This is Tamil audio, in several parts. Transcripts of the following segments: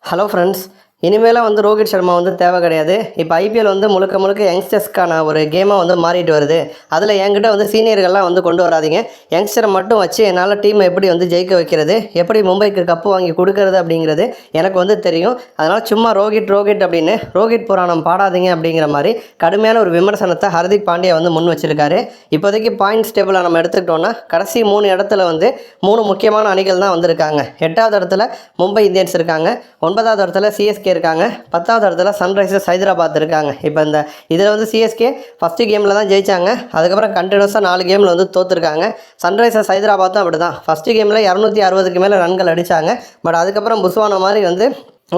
ஹலோ ஃப்ரெண்ட்ஸ் இனிமேலாம் வந்து ரோஹித் சர்மா வந்து தேவை கிடையாது. இப்போ ஐபிஎல் வந்து முழுக்க முழுக்க யங்ஸ்டர்ஸ்க்கான ஒரு கேமாக வந்து மாறிட்டு வருது. அதில் என்கிட்ட வந்து சீனியர்கள்லாம் வந்து கொண்டு வராதீங்க. யங்ஸ்டரை மட்டும் வச்சு என்னால் டீமை எப்படி வந்து ஜெயிக்க வைக்கிறது? எப்படி மும்பைக்கு கப்பு வாங்கி கொடுக்கறது அப்படிங்கிறது எனக்கு வந்து தெரியும். அதனால் சும்மா ரோஹித் ரோஹித் அப்படின்னு ரோஹித் புராணம் பாடாதீங்க அப்படிங்கிற மாதிரி கடுமையான ஒரு விமர்சனத்தை ஹர்திக் பாண்டியா வந்து முன் வச்சிருக்காரு. இப்போதைக்கு பாயிண்ட்ஸ் டேபிளை நம்ம எடுத்துக்கிட்டோம்னா கடைசி மூணு இடத்துல வந்து மூணு முக்கியமான அணிகள் தான் வந்திருக்காங்க. எட்டாவது இடத்துல மும்பை இந்தியன்ஸ் இருக்காங்க. ஒன்பதாவது இடத்துல சிஎஸ்கே இருக்காங்க. பத்தாவது இடத்துல சன்ரைசர்ஸ் ஹைதராபாத் இருக்காங்க. இப்போ இந்த இதில் வந்து சிஎஸ்கே ஃபஸ்ட்டு கேமில் தான் ஜெயிச்சாங்க. அதுக்கப்புறம் கண்டினியூஸாக நாலு கேமில் வந்து தோற்றுருக்காங்க சன்ரைசர்ஸ் ஹைதராபாத்தும் அப்படி தான் ஃபஸ்ட்டு கேமில் இரநூத்தி அறுபதுக்கு மேலே ரன்கள் அடித்தாங்க பட் அதுக்கப்புறம் புஸ்வான மாதிரி வந்து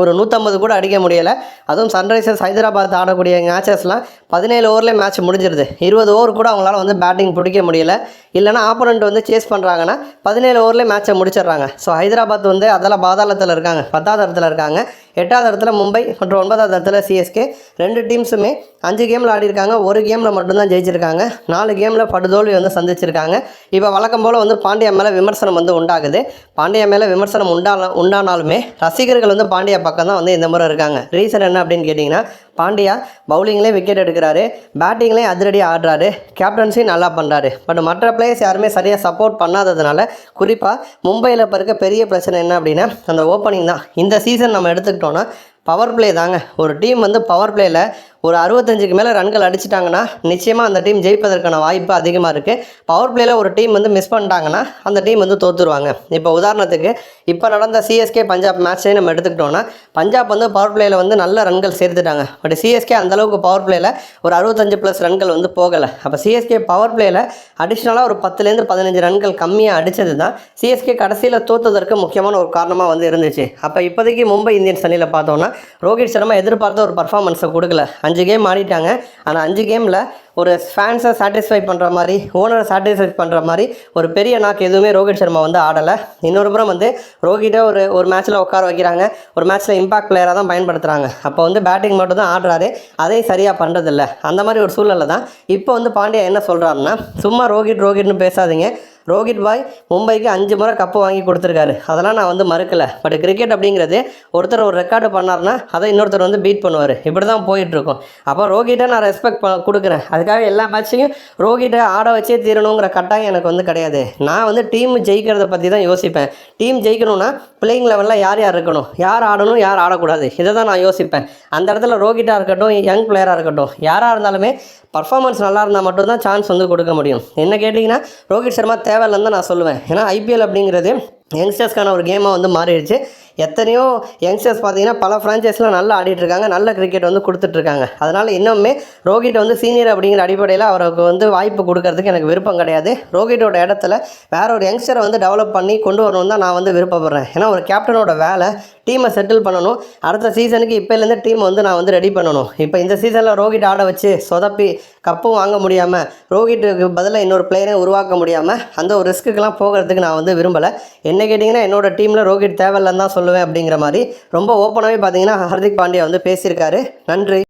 ஒரு நூற்றம்பது கூட அடிக்க முடியலை. அதுவும் சன்ரைசர்ஸ் ஹைதராபாத் ஆடக்கூடிய மேட்சஸ்லாம் பதினேழு ஓவரில் மேட்ச் முடிஞ்சிருது. இருபது ஓவர் கூட அவங்களால வந்து பேட்டிங் பிடிக்க முடியல. இல்லைனா ஆப்போனண்ட் வந்து சேஸ் பண்ணுறாங்கன்னா பதினேழு ஓவரில் மேட்ச்சை முடிச்சிடுறாங்க. ஸோ ஹைதராபாத் வந்து அதெல்லாம் பாதாளத்தில் இருக்காங்க. பத்தாவது இடத்துல இருக்காங்க. எட்டாவது இடத்துல மும்பை மற்றும் ஒன்பதாவது இடத்துல சிஎஸ்கே ரெண்டு டீம்ஸுமே அஞ்சு கேமில் ஆடிருக்காங்க ஒரு கேமில் மட்டும்தான் ஜெயிச்சிருக்காங்க. நாலு கேமில் படுதோல்வி வந்து சந்திச்சிருக்காங்க. இப்போ வழக்கம் போல் வந்து பாண்டியா மேலே விமர்சனம் வந்து உண்டாகுது. பாண்டியா மேலே விமர்சனம் உண்டான உண்டானாலுமே ரசிகர்கள் வந்து பாண்டியா பக்கம் தான் வந்து இந்த முறை இருக்காங்க. ரீசன் என்ன அப்படின்னு கேட்டிங்கன்னா பாண்டியா பவுலிங்லேயே விக்கெட் எடுக்கிறாரு. பேட்டிங்லேயும் அதிரடியாக ஆடுறாரு. கேப்டன்ஸையும் நல்லா பண்ணுறாரு பட் மற்ற பிளேயர்ஸ் யாருமே சரியாக சப்போர்ட் பண்ணாததுனால குறிப்பாக மும்பையில் இப்போ இருக்க பெரிய பிரச்சனை என்ன அப்படின்னா அந்த ஓப்பனிங் தான். இந்த சீசன் நம்ம எடுத்துக்கிட்டோன்னா பவர் பிளே தாங்க. ஒரு டீம் வந்து பவர் பிளேயில் ஒரு அறுபத்தஞ்சுக்கு மேலே ரன்கள் அடிச்சிட்டாங்கன்னா நிச்சயமாக அந்த டீம் ஜெயிப்பதற்கான வாய்ப்பு அதிகமாக இருக்குது பவர் பிளேயில் ஒரு டீம் வந்து மிஸ் பண்ணிட்டாங்கன்னா அந்த டீம் வந்து தோற்றுருவாங்க இப்போ உதாரணத்துக்கு இப்போ நடந்த சிஎஸ்கே பஞ்சாப் மேட்ச்சே நம்ம எடுத்துக்கிட்டோன்னா பஞ்சாப் வந்து பவர் பிளேயில் வந்து நல்ல ரன்கள் சேர்த்துட்டாங்க. பட் சிஎஸ்கே அந்தளவுக்கு பவர் பிளேயில் ஒரு அறுபத்தஞ்சு ப்ளஸ் ரன்கள் வந்து போகலை. அப்போ சிஎஸ்கே பவர் பிளேயில் அடிஷ்னலாக ஒரு பத்துலேருந்து பதினஞ்சு ரன்கள் கம்மியாக அடித்தது தான் சிஎஸ்கே கடைசியில் தோற்றதற்கு முக்கியமான ஒரு காரணமாக வந்து இருந்துச்சு. அப்போ இப்போதைக்கு மும்பை இந்தியன்ஸ் அணியில் பார்த்தோன்னா ரோஹித் சர்மா எதிர்பார்த்த ஒரு பர்ஃபார்மன்ஸை கொடுக்கல. அஞ்சு கேம் ஆடிட்டாங்க. ஆனால் அஞ்சு கேமில் ஒரு ஃபேன்ஸை சாட்டிஸ்ஃபை பண்ணுற மாதிரி ஓனரை சாட்டிஸ்ஃபை பண்ணுற மாதிரி ஒரு பெரிய நாக்கு எதுவுமே ரோஹித் சர்மா வந்து ஆடலை. இன்னொரு புறம் வந்து ரோஹிட்டை ஒரு ஒரு மேட்ச்சில் உட்கார வைக்கிறாங்க. ஒரு மேட்ச்சில் இம்பாக்ட் பிளேயராக தான் பயன்படுத்துகிறாங்க அப்போ வந்து பேட்டிங் மட்டும் தான் ஆடுறாரு. அதையும் சரியாக பண்ணுறதில்ல அந்த மாதிரி ஒரு சூழ்நிலை தான் இப்போ வந்து பாண்டியா என்ன சொல்கிறாருன்னா சும்மா ரோஹித் ரோஹிட்னு பேசாதீங்க. ரோஹித் பாய் மும்பைக்கு அஞ்சு முறை கப்பு வாங்கி கொடுத்துருக்காரு. அதெல்லாம் நான் வந்து மறுக்கலை. பட் கிரிக்கெட் அப்படிங்கிறது ஒருத்தர் ஒரு ரெக்கார்டு பண்ணார்னா அதை இன்னொருத்தர் வந்து பீட் பண்ணுவார். இப்படி தான் போயிட்டுருக்கும். அப்போ ரோஹிட்டை நான் ரெஸ்பெக்ட் ப கொடுக்குறேன். அதுக்காக எல்லா மேட்சையும் ரோஹிட்டை ஆட வச்சே தீரணுங்கிற கட்டாயம் எனக்கு வந்து கிடையாது. நான் வந்து டீம் ஜெயிக்கிறத பற்றி தான் யோசிப்பேன். டீம் ஜெயிக்கணும்னா பிளேயிங் லெவலில் யார் யார் இருக்கணும்? யார் ஆடணும் யார் ஆடக்கூடாது? இதை தான் நான் யோசிப்பேன். அந்த இடத்துல ரோகிட்டாக இருக்கட்டும் யங் பிளேயராக இருக்கட்டும் யாராக இருந்தாலுமே பர்ஃபார்மன்ஸ் நல்லா இருந்தால் மட்டும்தான் சான்ஸ் வந்து கொடுக்க முடியும். என்ன கேட்டிங்கன்னா ரோஹித் சர்மா தேவையில்லைன்னு தான் நான் சொல்லுவேன். ஏன்னா ஐபிஎல் அப்படிங்கிறது யங்ஸ்டர்ஸ்க்கான ஒரு கேமாக வந்து மாறிடுச்சு. எத்தனையோ யங்ஸ்டர்ஸ் பார்த்தீங்கன்னா பல ஃப்ரான்ச்சைஸில் நல்லா ஆடிட்டு இருக்காங்க நல்ல கிரிக்கெட் வந்து கொடுத்துட்ருக்காங்க அதனால் இன்னுமே ரோஹித் வந்து சீனியர் அப்படிங்கிற அடிப்படையில் அவருக்கு வந்து வாய்ப்பு கொடுக்கறதுக்கு எனக்கு விருப்பம் கிடையாது. ரோஹிட்டோட இடத்துல வேற ஒரு யங்ஸ்டரை வந்து டெவலப் பண்ணி கொண்டு வரணும் தான் நான் வந்து விருப்பப்படுறேன். ஏன்னா ஒரு கேப்டனோட வேலை டீமை செட்டில் பண்ணணும். அடுத்த சீசனுக்கு இப்போலேருந்து டீம் வந்து நான் வந்து ரெடி பண்ணணும். இப்போ இந்த சீசனில் ரோஹித் ஆட வச்சு சொதப்பி கப்பும் வாங்க முடியாமல் ரோஹிட்டுக்கு பதிலாக இன்னொரு பிளேயரை உருவாக்க முடியாமல் அந்த ஒரு ரிஸ்க்குக்கெலாம் போகிறதுக்கு நான் வந்து விரும்பலை. என்ன கேட்டிங்கன்னா என்னோட டீமில் ரோஹித் தேவையில்லன்னு தான் சொல்லுவேன் அப்படிங்கிற மாதிரி. ரொம்ப ஓப்பனாகவே பார்த்தீங்கன்னா ஹர்திக் பாண்டியா வந்து பேசியிருக்காரு. நன்றி.